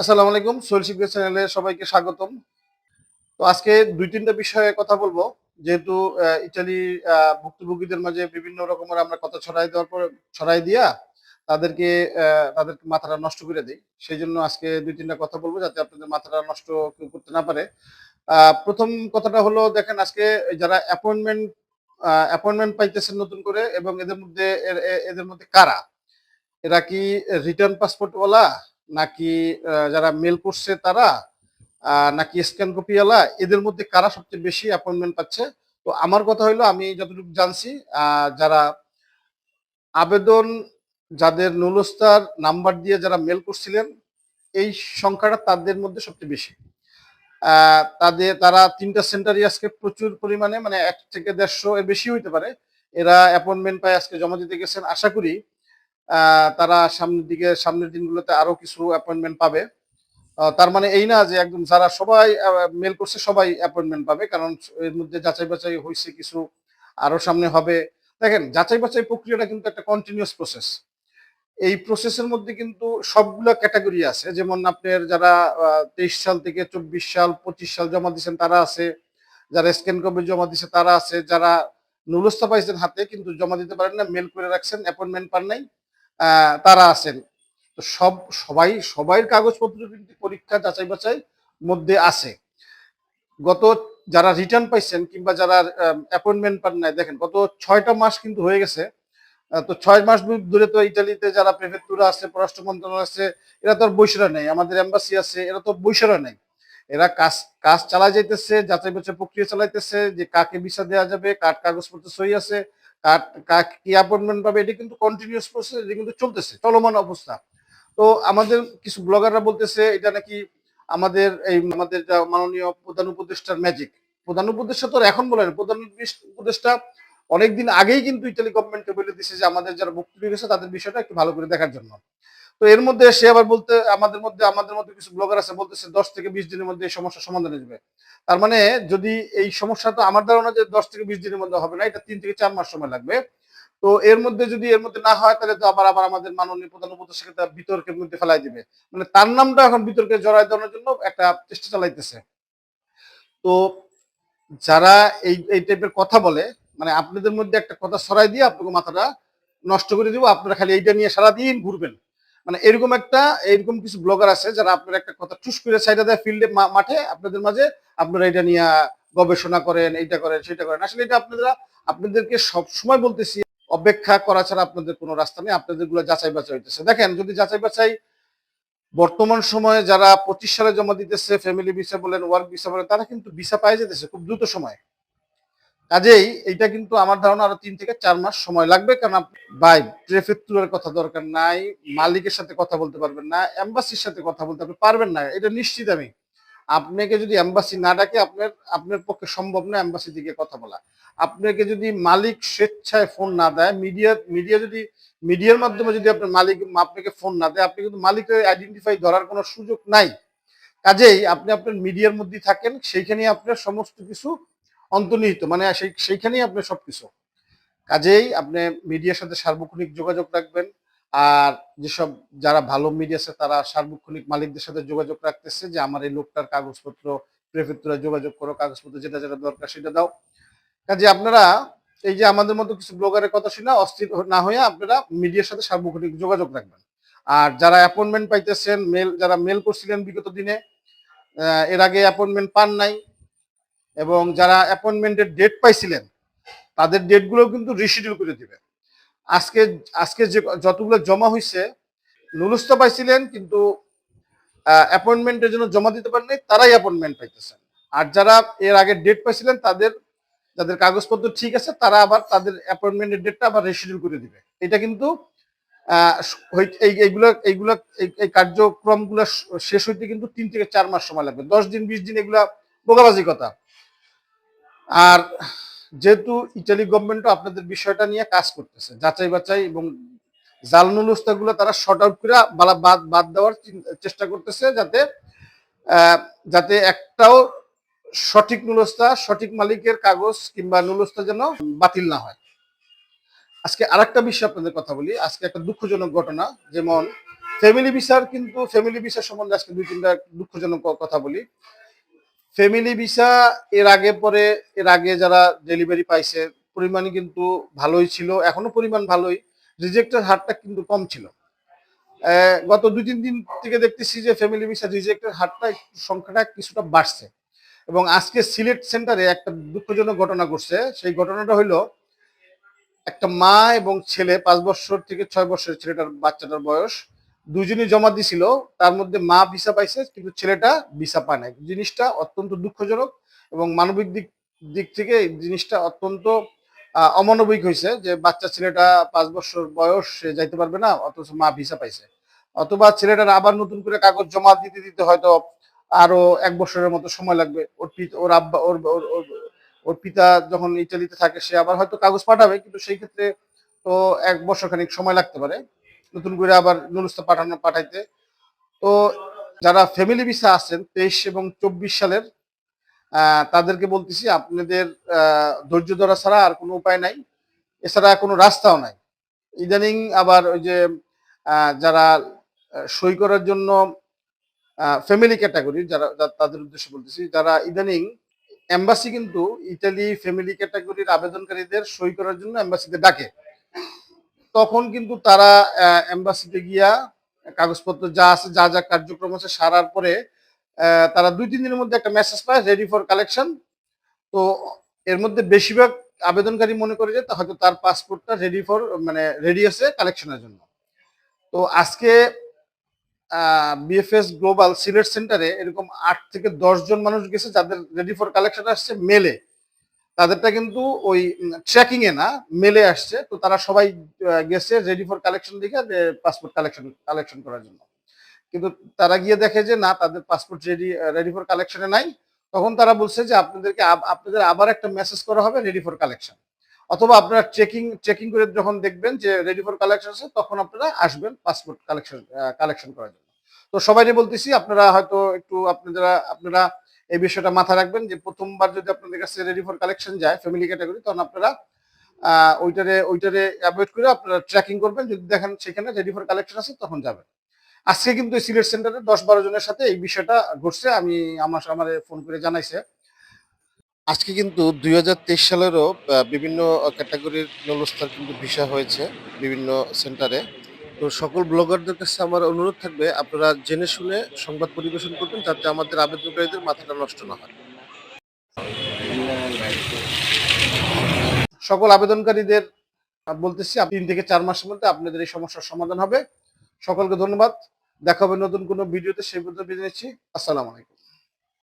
আসসালামু আলাইকুম, সোহেল শিকদার চ্যানেলে সবাইকে স্বাগতম। তো আজকে দুই তিনটা বিষয়ে কথা বলব। যেহেতু ইটালি ভুক্তভোগীদের মাঝে বিভিন্ন রকমের আমরা কথা ছড়াই দেওয়ার পর, ছড়াই দিয়া তাদেরকে তাদেরকে মাথাটা নষ্ট করে দিই। সেই জন্য আজকে দুই তিনটা কথা বলব যাতে আপনাদের মাথাটা নষ্ট কেউ করতে না পারে। প্রথম কথাটা হলো, দেখেন আজকে যারা অ্যাপয়েন্টমেন্ট অ্যাপয়েন্টমেন্ট পাইতেছেন নতুন করে এবং এদের মধ্যে এদের মধ্যে কারা? এরা কি রিটার্ন পাসপোর্টওয়ালা নাকি যারা মেল করছে তারা নাকি স্ক্যান কপিওয়ালা এদের মধ্যে কারা সবচেয়ে বেশি অ্যাপয়েন্টমেন্ট পাচ্ছে? তো আমার কথা হলো আমি যতটুকু জানছি যারা আবেদন, যাদের নুলস্তার নাম্বার দিয়ে যারা মেল করছিলেন, এই সংখ্যাটা তাদের মধ্যে সবচেয়ে বেশি। তাদের, তারা তিনটা সেন্টারই আজকে প্রচুর পরিমাণে মানে এক থেকে দেড়শো এর বেশি হইতে পারে। এরা অ্যাপয়েন্টমেন্ট পায়, আজকে জমা দিতে গেছেন। আশা করি তারা সামনের দিকে, সামনের দিনগুলোতে আরও কিছু অ্যাপয়েন্টমেন্ট পাবে। তার মানে এই না যে একদম যারা সবাই মেল করছে, সবাই অ্যাপয়েন্টমেন্ট পাবে, কারণ এর মধ্যে যাচাই বাছাই হয়েছে কিছু আরও সামনে হবে। দেখেন, যাচাই বাছাই প্রক্রিয়াটা কিন্তু একটা কন্টিনিউয়াস প্রসেস এই প্রসেসের মধ্যে কিন্তু সবগুলো ক্যাটাগরি আছে। যেমন আপনার যারা তেইশ সাল থেকে চব্বিশ সাল, পঁচিশ সাল জমা দিয়েছেন তারা আছে। যারা স্ক্যান কপি জমা দিয়েছে তারা আছে। যারা নুলস্থা পাইছেন হাতে, কিন্তু জমা দিতে পারেন না মেল করে রাখছেন অ্যাপয়েন্টমেন্ট পান নাই। তারা আছেন। তো সব, সবাই সবাই কাগজপত্র কিন্তু পরীক্ষা, যাচাই বাছাই মধ্যে আছে। গত যারা রিটার্ন পাইছেন কিংবা যারা অ্যাপয়েন্টমেন্ট পান নাই, দেখেন গত ছয়টা মাস কিন্তু হয়ে গেছে। তো ছয় মাস ধরে তো ইটালিতে যারা প্রেফেক্টুরা আছে, পররাষ্ট্র মন্ত্রণালয় আছে, এরা তো আর বৈশরা নেই। আমাদের এম্বাসি আছে, এরা তো বৈশরা নেই। এরা কাজ কাজ চালা যাইতেছে যাচাই বাছাই প্রক্রিয়া চালাইতেছে, যে কাকে ভিসা দেওয়া যাবে, কার কাগজপত্র সই আছে কি অ্যাপয়েন্টমেন্ট পাবে, এটি কিন্তু কন্টিনিউয়াস প্রসেস এটি কিন্তু চলতেছে, চলমান অবস্থা। তো আমাদের কিছু ব্লগাররা বলতেছে, এটা নাকি আমাদের এই, আমাদের যা মাননীয় প্রধান উপদেষ্টার ম্যাজিক প্রধান উপদেষ্টা তো এখন বলেন প্রধান উপদেষ্টা অনেকদিন আগেই কিন্তু ইটালি গভর্নমেন্টকে বলে দিচ্ছে যে আমাদের যারা বক্তব্য গেছে তাদের বিষয়টা একটু ভালো করে দেখার জন্য। তো এর মধ্যে সে আবার বলতে, আমাদের মধ্যে আমাদের মধ্যে কিছু ব্লগার আছে, বলতেছে দশ থেকে বিশ দিনের মধ্যে এই সমস্যার সমাধান আসবে তার মানে যদি এই সমস্যা তো আমার ধারণা যে দশ থেকে বিশ দিনের মধ্যে হবে না, এটা তিন থেকে চার মাস সময় লাগবে। তো এর মধ্যে যদি এর মধ্যে না হয়, তাহলে তো আবার আবার আমাদের মাননীয় প্রধান উপদেষ্টাকে তার বিতর্কের মধ্যে ফেলাই দিবে। মানে তার নামটা এখন বিতর্কে জড়াই দেওয়ার জন্য একটা চেষ্টা চালাইতেছে। তো যারা এই এই টাইপের কথা বলে মানে আপনাদের মধ্যে একটা কথা সরাই দিয়ে আপনাকে মাথাটা নষ্ট করে দিব, আপনারা খালি এইটা নিয়ে সারাদিন ঘুরবেন। মানে এরকম একটা, এরকম কিছু ব্লগার আছে যারা আপনার একটা কথা চুস করে সাইডে দেয় ফিল্ডে মাঠে, আপনাদের মাঝে আপনারা এটা নিয়ে গবেষণা করেন, এইটা করেন, সেটা করেন। আসলে এটা আপনারা, আপনাদেরকে সব সময় বলতেছি, অপেক্ষা করা ছাড়া আপনাদের কোনো রাস্তা নেই আপনাদেরগুলো যাচাই বাছাই হইতেছে। দেখেন, যদি যাচাই বাছাই বর্তমান সময়ে যারা পঁচিশ সালে জমা দিতেছে ফ্যামিলি ভিসা বলেন ওয়ার্ক ভিসা বলেন, তারা কিন্তু ভিসা পাই যেতেছে খুব দ্রুত সময়। কাজেই এটা কিন্তু আমার ধারণা আরও তিন থেকে চার মাস সময় লাগবে, কারণ ভাই প্রেফেক্টুরের কথা দরকার নাই, মালিকের সাথে কথা বলতে পারবেন না এম্বাসির সাথে কথা বলতে আপনি পারবেন না, এটা নিশ্চিত আমি। আপনাকে যদি এম্বাসি না ডাকে, আপনার আপনার পক্ষে সম্ভব না এম্বাসি দিকে কথা বলা। আপনাকে যদি মালিক স্বেচ্ছায় ফোন না দেয় মিডিয়া মিডিয়া যদি মিডিয়ার মাধ্যমে যদি আপনার মালিক আপনাকে ফোন না দেয়, আপনি কিন্তু মালিকের আইডেন্টিফাই ধরার কোনো সুযোগ নাই। কাজেই আপনি আপনার মিডিয়ার মধ্যে থাকেন সেইখানে আপনার সমস্ত কিছু অন্তর্নিহিত মানে সেই, সেইখানেই আপনার সবকিছু। কাজেই আপনি মিডিয়ার সাথে সার্বক্ষণিক যোগাযোগ রাখবেন, আর যেসব যারা ভালো মিডিয়া আছে তারা সার্বক্ষণিক মালিকদের সাথে যোগাযোগ রাখতেছে যে, আমার এই লোকটার কাগজপত্র প্রেফেক্টরে যোগাযোগ করো, কাগজপত্র যেটা যেটা দরকার সেটা দাও। কাজে আপনারা, এই যে আমাদের মতো কিছু ব্লগারের কথা শুনে অস্থির না হয়ে আপনারা মিডিয়ার সাথে সার্বক্ষণিক যোগাযোগ রাখবেন। আর যারা অ্যাপয়েন্টমেন্ট পাইতেছেন মেল যারা মেল করছিলেন বিগত দিনে এর আগে অ্যাপয়েন্টমেন্ট পান নাই এবং যারা অ্যাপয়েন্টমেন্টের ডেট পাইছিলেন, তাদের ডেটগুলো কিন্তু রিশিডিউল করে দিবে। আজকে আজকে যে যতগুলো জমা হয়েছে নুলুস্তা পাইছিলেন, কিন্তু অ্যাপয়েন্টমেন্টের জন্য জমা দিতে পারেনি তারাই অ্যাপয়েন্টমেন্ট পাইতেছেন। আর যারা এর আগে ডেট পাইছিলেন, তাদের, যাদের কাগজপত্র ঠিক আছে, তারা আবার তাদের অ্যাপয়েন্টমেন্টের ডেটটা আবার রিশিডিউল করে দিবে। এটা কিন্তু এইগুলো এইগুলো, এই- এই কার্যক্রমগুলো শেষ হইতে কিন্তু তিন থেকে চার মাস সময় লাগবে। দশ দিন, বিশ দিন এগুলা বোকাবাজি কথা। আর যেহেতু ইটালি গভর্নমেন্টও আপনাদের বিষয়টা নিয়ে কাজ করতেছে, যাচাই বাছাই এবং জাল নুলস্তাগুলো তারা শর্ট আউট করে বাদ বাদ দেওয়ার চেষ্টা করতেছে যাতে যাতে একটাও সঠিক নুলস্তা সঠিক মালিকের কাগজ কিংবা নুলস্তা যেন বাতিল না হয়। আজকে আরেকটা বিষয় আপনাদের কথা বলি, আজকে একটা দুঃখজনক ঘটনা, যেমন ফ্যামিলি ভিসার কিন্তু ফ্যামিলি ভিসা সম্বন্ধে আজকে দুই তিনটা দুঃখজনক কথা বলি। ফ্যামিলি ভিসা এর আগে পরে, এর আগে যারা ডেলিভারি পাইছে পরিমাণ কিন্তু ভালোই ছিল, এখনও পরিমাণ ভালোই রিজেক্টের হারটা কিন্তু কম ছিল। গত দুই, তিন দিন থেকে দেখতেছি যে ফ্যামিলি ভিসা রিজেক্টের হারটা সংখ্যাটা কিছুটা বাড়ছে। এবং আজকে সিলেট সেন্টারে একটা দুঃখজনক ঘটনা ঘটছে। সেই ঘটনাটা হলো একটা মা এবং ছেলে পাঁচ বছর থেকে ছয় বছরের ছেলেটার বাচ্চাটার বয়স দুজনই জমা দিছিল, তার মধ্যে মা ভিসা পাইছে, কিন্তু ছেলেটা ভিসা পায় নাই। জিনিসটা অত্যন্ত দুঃখজনক এবং মানবিক দিক দিক থেকে জিনিসটা অত্যন্ত অমানবিক হয়েছে যে বাচ্চা ছেলেটা পাঁচ বছর বয়স, সে যাইতে পারবে না, অথচ মা ভিসা পাইছে। অথবা ছেলেটার আবার নতুন করে কাগজ জমা দিতে দিতে হয়তো আরও এক বছরের মতো সময় লাগবে। ওর ওর আব্বা, ওর- ওর পিতা যখন ইটালিতে থাকে, সে আবার হয়তো কাগজ পাঠাবে, কিন্তু সেই ক্ষেত্রে তো এক বছর খানিক সময় লাগতে পারে। নতুন করে আবার নুরুস্তা পাঠানো, পাঠাইতে। তো যারা ফ্যামিলি ভিসা আছেন, তেইশ এবং চব্বিশ সালের তাদেরকে বলতেছি, আপনাদের ধৈর্য ধরা ছাড়া আর কোনো উপায় নাই। এছাড়া কোনো রাস্তাও নাই। ইদানিং আবার ওই যে যারা সই করার জন্য ফ্যামিলি ক্যাটাগরি যারা তাদের উদ্দেশ্যে বলতেছি, যারা ইদানিং এম্বাসি কিন্তু ইতালি ফ্যামিলি ক্যাটাগরির আবেদনকারীদের সই করার জন্য এম্বাসিতে ডাকে। তখন কিন্তু তারা এম্বাসিতে গিয়া কাগজপত্র যা আছে, যা যা কার্যক্রম আছে সারার পরে তারা দুই, তিন দিনের মধ্যে একটা মেসেজ পায় রেডি ফর কালেকশন তো এর মধ্যে বেশিরভাগ আবেদনকারী মনে করে যে হয়তো তার পাসপোর্টটা রেডি ফর মানে রেডি আছে কালেকশনের জন্য। তো আজকে বিএফএস গ্লোবাল সিলেট সেন্টারে এরকম আট থেকে দশ জন মানুষ গেছে যাদের রেডি ফর কালেকশন আসছে মেলে। তাদেরটা কিন্তু ওই ট্র্যাকিং এ না, মেলে আসছে। তো তারা সবাই গেছে রেডি ফর কালেকশন দিকে পাসপোর্ট কালেকশন কালেকশন করার জন্য। কিন্তু তারা গিয়ে দেখে যে, না, তাদের পাসপোর্ট রেডি রেডি ফর কালেকশনে নাই। তখন তারা বলছে যে, আপনাদেরকে আপনাদের আবার একটা মেসেজ করা হবে রেডি ফর কালেকশন অথবা আপনারা চেকিং চেকিং করে যখন দেখবেন যে রেডি ফর কালেকশন আছে, তখন আপনারা আসবেন পাসপোর্ট কালেকশন কালেকশন করার জন্য। তো সবাইকে বলতেছি, আপনারা হয়তো একটু, আপনারা আপনারা এই বিষয়টা মাথায় রাখবেন যে প্রথমবার যদি আপনাদের কাছে রেডি ফর কালেকশন যায় ফ্যামিলি ক্যাটাগরি তখন আপনারা ওইটারে ওইটারে অ্যাভয়েড করে আপনারা ট্র্যাকিং করবেন। যদি দেখেন সেখানে রেডি ফর কালেকশন আছে, তখন যাবেন। আজকে কিন্তু এই সিলেট সেন্টারে দশ বারো জনের সাথে এই বিষয়টা ঘটছে। আমি, আমার আমার ফোন করে জানাইছে। আজকে কিন্তু দুই হাজার তেইশ সালেরও বিভিন্ন ক্যাটাগরির নলস্তার কিন্তু ভিসা হয়েছে বিভিন্ন সেন্টারে তো সকল ব্লগারদের কাছে আমার অনুরোধ থাকবে, আপনারা জেনে শুনে সংবাদ পরিবেশন করবেন যাতে আমাদের আবেদনকারীদের মাথাটা নষ্ট না হয়। সকল আবেদনকারীদের বলতেছি তিন থেকে চার মাসের মধ্যে আপনাদের এই সমস্যার সমাধান হবে। সকলকে ধন্যবাদ। দেখা হবে নতুন কোনো ভিডিওতে, সেই পর্যন্ত বিদায় নিচ্ছি। আসসালামু আলাইকুম।